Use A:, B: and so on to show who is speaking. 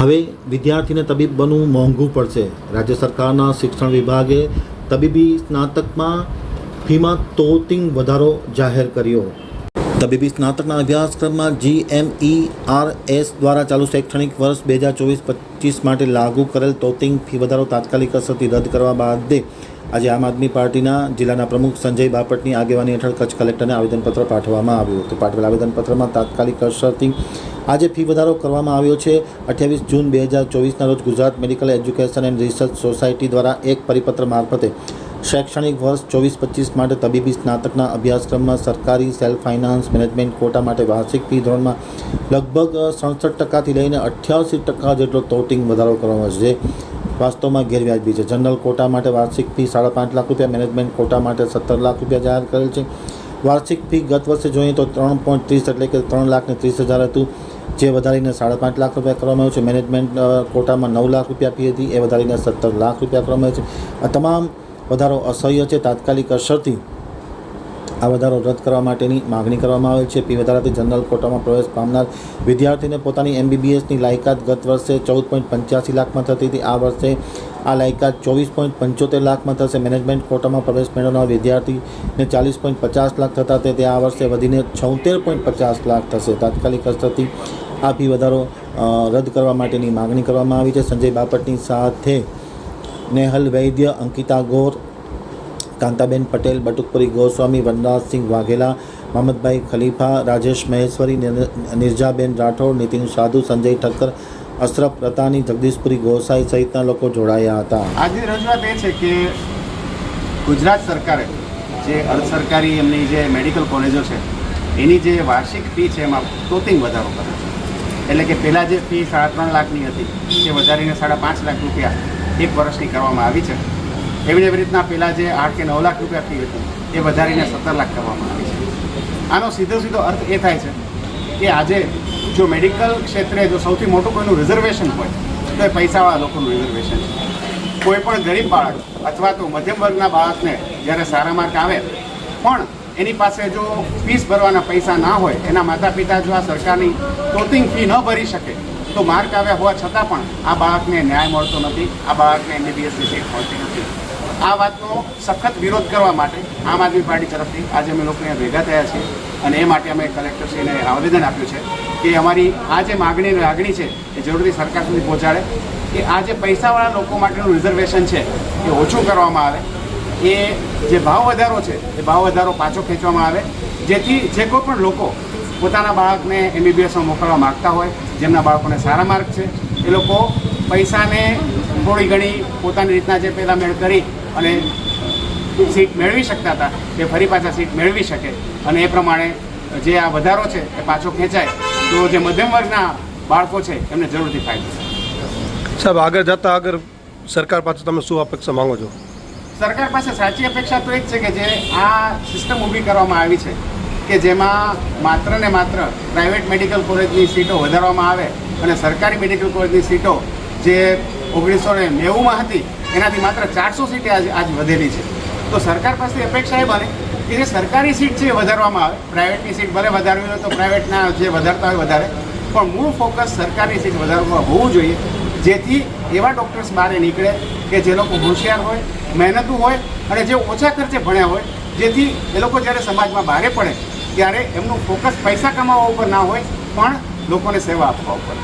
A: હવે વિદ્યાર્થીને તબીબ બનવું મોંઘું પડશે. રાજ્ય સરકારના શિક્ષણ વિભાગે તબીબી સ્નાતકમાં ફીમાં તોતિંગ વધારો જાહેર કર્યો. તબીબી સ્નાતકના અભ્યાસક્રમમાં જીએમઈ આર એસ દ્વારા ચાલુ શૈક્ષણિક વર્ષ બે હજાર ચોવીસ પચીસ માટે લાગુ કરેલ તોતિંગ ફી વધારો તાત્કાલિક અસરથી રદ કરવા બાદે આજે આમ આદમી પાર્ટીના જિલ્લાના પ્રમુખ સંજય બાપટની આગેવાની હેઠળ કચ્છ કલેક્ટરને આવેદનપત્ર પાઠવવામાં આવ્યું હતું. પાઠવેલ આવેદનપત્રમાં તાત્કાલિક અસરથી આજે ફી વધારો કરવામાં આવ્યો છે. અઠ્યાવીસ જૂન બે હજાર ચોવીસના રોજ Gujarat medical education and research society દ્વારા એક પરિપત્ર મારફતે શૈક્ષણિક વર્ષ ચોવીસ પચીસ માટે તબીબી સ્નાતકના અભ્યાસક્રમમાં સરકારી સેલ્ફ ફાઇનાન્સ મેનેજમેન્ટ કોટા માટે વાર્ષિક ફી ધોરણમાં લગભગ સડસઠ ટકાથી લઈને અઠ્યાસી ટકા જેટલો તોટિંગ વધારો કરવામાં જે વાસ્તવમાં ગેરવ્યાજબી છે. જનરલ કોટા માટે વાર્ષિક ફી સાડા પાંચ લાખ રૂપિયા, મેનેજમેન્ટ કોટા માટે સત્તર લાખ રૂપિયા જાહેર કરેલ છે. વાર્ષિક ફી ગત વર્ષે જોઈએ તો ત્રણ પોઈન્ટ ત્રીસ એટલે કે ત્રણ લાખ ને ત્રીસ હજાર હતું. જે વધારીને સાડા પાંચ લાખ રૂપિયા કરવામાં આવ્યું છે. મેનેજમેન્ટ કોટામાં નવ લાખ રૂપિયા ફી હતી. એ વધારીને સત્તર લાખ રૂપિયા કરવામાં આવ્યું છે. આ તમામ વધારો અસહ્ય છે, તાત્કાલિક અસરથી આ વધારો રદ કરવા માટેની માગણી કરવામાં આવે છે. પી વધારાથી જનરલ કોટામાં પ્રવેશ પામનાર વિદ્યાર્થીને પોતાની એમબીબીએસની લાયકાત ગત વર્ષે ચૌદ પોઈન્ટ પંચ્યાસી લાખમાં થતી હતી. આ વર્ષે આ લાયકાત ચોવીસ પોઈન્ટ પંચોતેર લાખમાં થશે. મેનેજમેન્ટ કોટામાં પ્રવેશ મેળવનાર વિદ્યાર્થીને ચાલીસ પોઈન્ટ પચાસ લાખ થતા તે આ વર્ષે વધીને છોતેર પોઈન્ટ પચાસ લાખ થશે. તાત્કાલિક અસરથી આ ફી વધારો રદ કરવા માટેની માગણી કરવામાં આવી છે. સંજય બાપટની સાથે નેહલ વૈદ્ય, અંકિતા ગોર, કાંતાબેન પટેલ, બટુકપુરી ગોસ્વામી વનરાજસિંહ વાઘેલા, મહમદભાઈ ખલીફા, રાજેશ મહેશ્વરી નિર્જાબેન રાઠોડ, નીતિન સાધુ, સંજય ઠક્કર, અશરફ રતાની, જગદીશપુરી ગોસાઈ સહિતના લોકો જોડાયા હતા.
B: આજની રજૂઆત એ છે કે ગુજરાત સરકારે જે અર્ધ સરકારી એમની જે મેડિકલ કોલેજો છે, એની જે વાર્ષિક ફી છે એમાં તોતિંગ વધારો કરે છે. એટલે કે પહેલાં જે ફી સાડા ત્રણ લાખની હતી, એ વધારીને સાડા પાંચ લાખ રૂપિયા એક વર્ષની કરવામાં આવી છે. એવી એવી રીતના પહેલાં જે આઠ કે નવ લાખ રૂપિયા ફી હતી, એ વધારીને સત્તર લાખ કરવામાં આવી છે. આનો સીધો સીધો અર્થ એ થાય છે કે આજે જો મેડિકલ ક્ષેત્રે જો સૌથી મોટું કોઈનું રિઝર્વેશન હોય, તો એ પૈસાવાળા લોકોનું રિઝર્વેશન છે. કોઈ પણ ગરીબ બાળક અથવા તો મધ્યમ વર્ગના બાળકને જ્યારે સારા માર્ક આવે, પણ એની પાસે જો ફીસ ભરવાના પૈસા ના હોય, એના માતા પિતા જો આ સરકારની ટોટિંગ ફી ન ભરી શકે, તો માર્ક આવ્યા હોવા છતાં પણ આ બાળકને ન્યાય મળતો નથી, આ બાળકને એમબીબીએસની સીટ મળતી નથી. આ વાતનો સખત વિરોધ કરવા માટે આમ આદમી પાર્ટી તરફથી આજે અમે લોકો ભેગા થયા છીએ અને એ માટે અમે કલેક્ટરશ્રીને આવેદન આપ્યું છે કે અમારી આ જે માગણી, લાગણી છે એ જરૂરથી સરકાર સુધી પહોંચાડે, કે આ જે પૈસાવાળા લોકો માટેનું રિઝર્વેશન છે એ ઓછું કરવામાં આવે એ જે ભાવ વધારો છે, એ ભાવ વધારો પાછો ખેંચવામાં આવે. જેથી જે કોઈ પણ લોકો પોતાના બાળકને એમબીબીએસમાં મોકલવા માગતા હોય, જેમના બાળકોને સારા માર્ક છે, એ લોકો પૈસાને થોડી ઘણી પોતાની રીતના જે પહેલાં મેળ કરી અને સીટ મેળવી શકતા હતા તે ફરી પાછા સીટ મેળવી શકે. અને એ પ્રમાણે જે આ વધારો છે, એ પાછો ખેંચાય. તો જે મધ્યમ વર્ગના બાળકો છે, એમને જરૂરથી ફાયદો
C: સાહેબ, આગળ જતા આગળ સરકાર પાસે તમે શું અપેક્ષા માંગો છો?
B: સરકાર પાસે સાચી અપેક્ષા તો એ જ છે કે જે આ સિસ્ટમ ઊભી કરવામાં આવી છે કે જેમાં માત્ર ને માત્ર પ્રાઇવેટ મેડિકલ કોલેજની સીટો વધારવામાં આવે અને સરકારી મેડિકલ કોલેજની સીટો જે ઓગણીસો ને નેવુંમાં હતી, એનાથી માત્ર ચારસો સીટે આજ આજ વધેલી છે. તો સરકાર પાસે અપેક્ષા એ બને કે જે સરકારી સીટ છે એ વધારવામાં આવે, પ્રાઇવેટની સીટ ભલે વધારવી હોય તો પ્રાઇવેટના જે વધારતા હોય વધારે, પણ મૂળ ફોકસ સરકારી સીટ વધારવામાં હોવું જોઈએ, જેથી એવા ડૉક્ટર્સ બહાર નીકળે કે જે લોકો હોશિયાર હોય મહેનતુ હોય અને જે ઓછા ખર્ચે ભણ્યા હોય, જેથી એ લોકો જ્યારે સમાજમાં બહારે પડે, ત્યારે એમનું ફોકસ પૈસા કમાવા ઉપર ના હોય, પણ લોકોને સેવા આપવા ઉપર.